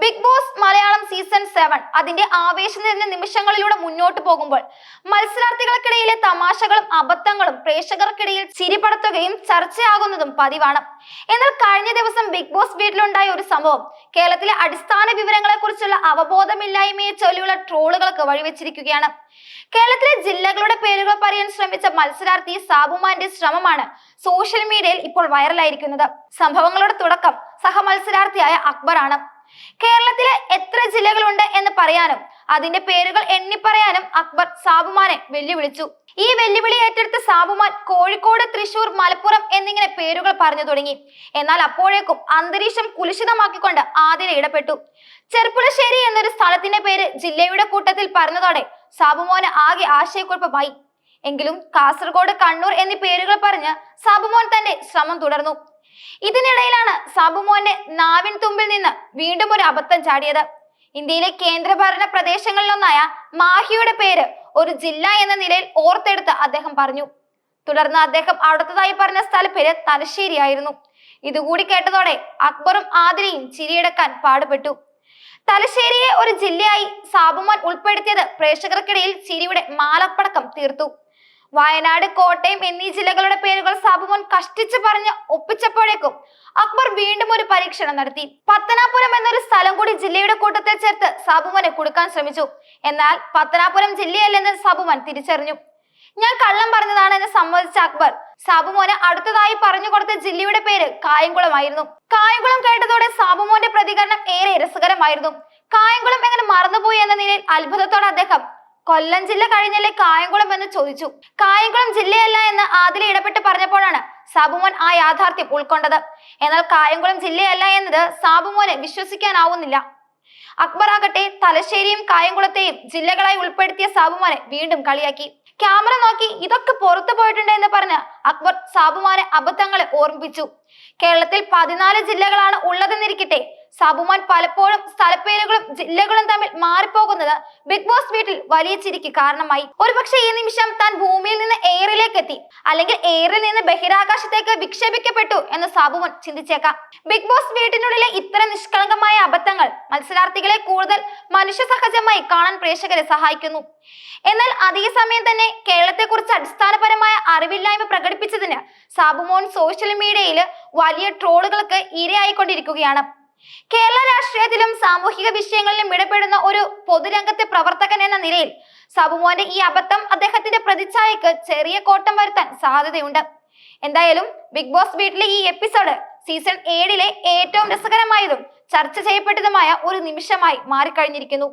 Big boss Malayalam season seven അതിന്റെ ആവേശം നിറഞ്ഞ നിമിഷങ്ങളിലൂടെ മുന്നോട്ട് പോകുമ്പോൾ മത്സരാർത്ഥികൾക്കിടയിലെ തമാശകളും അബദ്ധങ്ങളും പ്രേക്ഷകർക്കിടയിൽ ചിരിപടത്തുകയും ചർച്ചയാകുന്നതും പതിവാണ്. എന്നാൽ കഴിഞ്ഞ ദിവസം ബിഗ് ബോസ് വീട്ടിലുണ്ടായ ഒരു സംഭവം കേരളത്തിലെ അടിസ്ഥാന വിവരങ്ങളെ കുറിച്ചുള്ള അവബോധമില്ലായ്മയെ ചൊല്ലിയുള്ള ട്രോളുകൾക്ക് വഴിവെച്ചിരിക്കുകയാണ്. കേരളത്തിലെ ജില്ലകളുടെ പേരുകൾ പറയാൻ ശ്രമിച്ച മത്സരാർത്ഥി സാബുമാന്റെ ശ്രമമാണ് സോഷ്യൽ മീഡിയയിൽ ഇപ്പോൾ വൈറലായിരിക്കുന്നത് സംഭവങ്ങളുടെ തുടക്കം സഹമത്സരാർത്ഥിയായ അക്ബറാണ്. കേരളത്തിലെ എത്ര ജില്ലകളുണ്ട് എന്ന് പറയാനും അതിന്റെ പേരുകൾ എണ്ണിപ്പറയാനും അക്ബർ സാബുമാനെ വെല്ലുവിളിച്ചു. ഈ വെല്ലുവിളി ഏറ്റെടുത്ത സാബുമാൻ കോഴിക്കോട് തൃശൂർ മലപ്പുറം എന്നിങ്ങനെ പേരുകൾ പറഞ്ഞു തുടങ്ങി. എന്നാൽ അപ്പോഴേക്കും അന്തരീക്ഷം കുലുഷിതമാക്കിക്കൊണ്ട് ആതിര ഇടപെട്ടു. ചെർപ്പുളശ്ശേരി എന്നൊരു സ്ഥലത്തിന്റെ പേര് ജില്ലയുടെ കൂട്ടത്തിൽ പറഞ്ഞതോടെ സാബുമോന് ആകെ ആശയക്കുഴപ്പമായി. എങ്കിലും കാസർഗോഡ് കണ്ണൂർ എന്നീ പേരുകൾ പറഞ്ഞ് സാബുമോൻ തന്റെ ശ്രമം തുടർന്നു. ഇതിനിടയിലാണ് സാബുമോന്റെ നാവിൻ തുമ്പിൽ നിന്ന് വീണ്ടും ഒരു അബദ്ധം ചാടിയത്. ഇന്ത്യയിലെ കേന്ദ്രഭരണ പ്രദേശങ്ങളിലൊന്നായ മാഹിയുടെ പേര് ഒരു ജില്ല എന്ന നിലയിൽ ഓർത്തെടുത്ത് അദ്ദേഹം പറഞ്ഞു. തുടർന്ന് അദ്ദേഹം അടുത്തതായി പറഞ്ഞ സ്ഥലപ്പേര് തലശ്ശേരിയായിരുന്നു. ഇതുകൂടി കേട്ടതോടെ അക്ബറും ആതിരയും ചിരിയെടുക്കാൻ പാടുപെട്ടു. തലശ്ശേരിയെ ഒരു ജില്ലയായി സാബുമോൻ ഉൾപ്പെടുത്തിയത് പ്രേക്ഷകർക്കിടയിൽ ചിരിയുടെ മാലപ്പടക്കം തീർത്തു. വയനാട് കോട്ടയം എന്നീ ജില്ലകളുടെ പേരുകൾ സാബുമോൻ കഷ്ടിച്ചു പറഞ്ഞ് ഒപ്പിച്ചപ്പോഴേക്കും അക്ബർ വീണ്ടും ഒരു പരീക്ഷണം നടത്തി. പത്തനാപുരം എന്നൊരു സ്ഥലം കൂടി ജില്ലയുടെ കൂട്ടത്തിൽ ചേർത്ത് സാബുമോനെ കൊടുക്കാൻ ശ്രമിച്ചു. എന്നാൽ പത്തനാപുരം ജില്ലയല്ലെന്ന് സാബുമോൻ തിരിച്ചറിഞ്ഞു. ഞാൻ കള്ളം പറഞ്ഞതാണെന്ന് സമ്മതിച്ച അക്ബർ. സാബുമോന് അടുത്തതായി പറഞ്ഞു കൊടുത്ത ജില്ലയുടെ പേര് കായംകുളമായിരുന്നു. കായംകുളം കേട്ടതോടെ സാബുമോന്റെ പ്രതികരണം ഏറെ രസകരമായിരുന്നു. കായംകുളം എങ്ങനെ മറന്നുപോയി എന്ന നിലയിൽ അത്ഭുതത്തോടെ അദ്ദേഹം കൊല്ലം ജില്ല കഴിഞ്ഞല്ലേ കായംകുളം എന്ന് ചോദിച്ചു. കായംകുളം ജില്ലയല്ല എന്ന് ആദില ഇടപെട്ട് പറഞ്ഞപ്പോഴാണ് സാബുമോൻ ആ യാഥാർത്ഥ്യം ഉൾക്കൊണ്ടത്. എന്നാൽ കായംകുളം ജില്ലയല്ല എന്നത് സാബുമോന് വിശ്വസിക്കാനാവുന്നില്ല. അക്ബർ ആകട്ടെ തലശ്ശേരിയും കായംകുളത്തെയും ജില്ലകളായി ഉൾപ്പെടുത്തിയ സാബുമാനെ വീണ്ടും കളിയാക്കി. ക്യാമറ നോക്കി ഇതൊക്കെ പുറത്തു പോയിട്ടുണ്ട് എന്ന് പറഞ്ഞ് അക്ബർ സാബുമാനെ അബദ്ധങ്ങളെ ഓർമ്മിപ്പിച്ചു. കേരളത്തിൽ പതിനാല് ജില്ലകളാണ് ഉള്ളതെന്നിരിക്കട്ടെ സാബുമാൻ പലപ്പോഴും സ്ഥലപ്പേരുകളും ജില്ലകളും തമ്മിൽ മാറിപ്പോകുന്നത് ബിഗ് ബോസ് വീട്ടിൽ വലിയ ചിരിക്ക് കാരണമായി. ഒരുപക്ഷെ ഈ നിമിഷം താൻ ഭൂമിയിൽ നിന്ന് എയറിലേക്ക് എത്തി അല്ലെങ്കിൽ എയറിൽ നിന്ന് ബഹിരാകാശത്തേക്ക് വിക്ഷേപിക്കപ്പെട്ടു എന്ന് സാബുമാൻ ചിന്തിച്ചേക്കാം. ബിഗ് ബോസ് വീട്ടിനുള്ളിലെ ഇത്തരം നിഷ്കളങ്കമായ അബദ്ധങ്ങൾ മത്സരാർത്ഥികളെ കൂടുതൽ മനുഷ്യ സഹജമായി കാണാൻ പ്രേക്ഷകരെ സഹായിക്കുന്നു. എന്നാൽ അതേസമയം തന്നെ കേരളത്തെക്കുറിച്ച് അടിസ്ഥാനപരമായ അറിവില്ലായ്മ പ്രകടിപ്പിച്ചതിന് സാബുമോൻ സോഷ്യൽ മീഡിയയിൽ വലിയ ട്രോളുകൾക്ക് ഇരയായിക്കൊണ്ടിരിക്കുകയാണ്. കേരള രാഷ്ട്രീയത്തിലും സാമൂഹിക വിഷയങ്ങളിലും ഇടപെടുന്ന ഒരു പൊതുരംഗത്തെ പ്രവർത്തകൻ എന്ന നിലയിൽ സബുമോന്റെ ഈ അബദ്ധം അദ്ദേഹത്തിന്റെ പ്രതിച്ഛായക്ക് ചെറിയ കോട്ടം വരുത്താൻ സാധ്യതയുണ്ട്. എന്തായാലും ബിഗ് ബോസ് വീട്ടിലെ ഈ എപ്പിസോഡ് സീസൺ ഏഴിലെ ഏറ്റവും രസകരമായതും ചർച്ച ചെയ്യപ്പെട്ടതുമായ ഒരു നിമിഷമായി മാറിക്കഴിഞ്ഞിരിക്കുന്നു.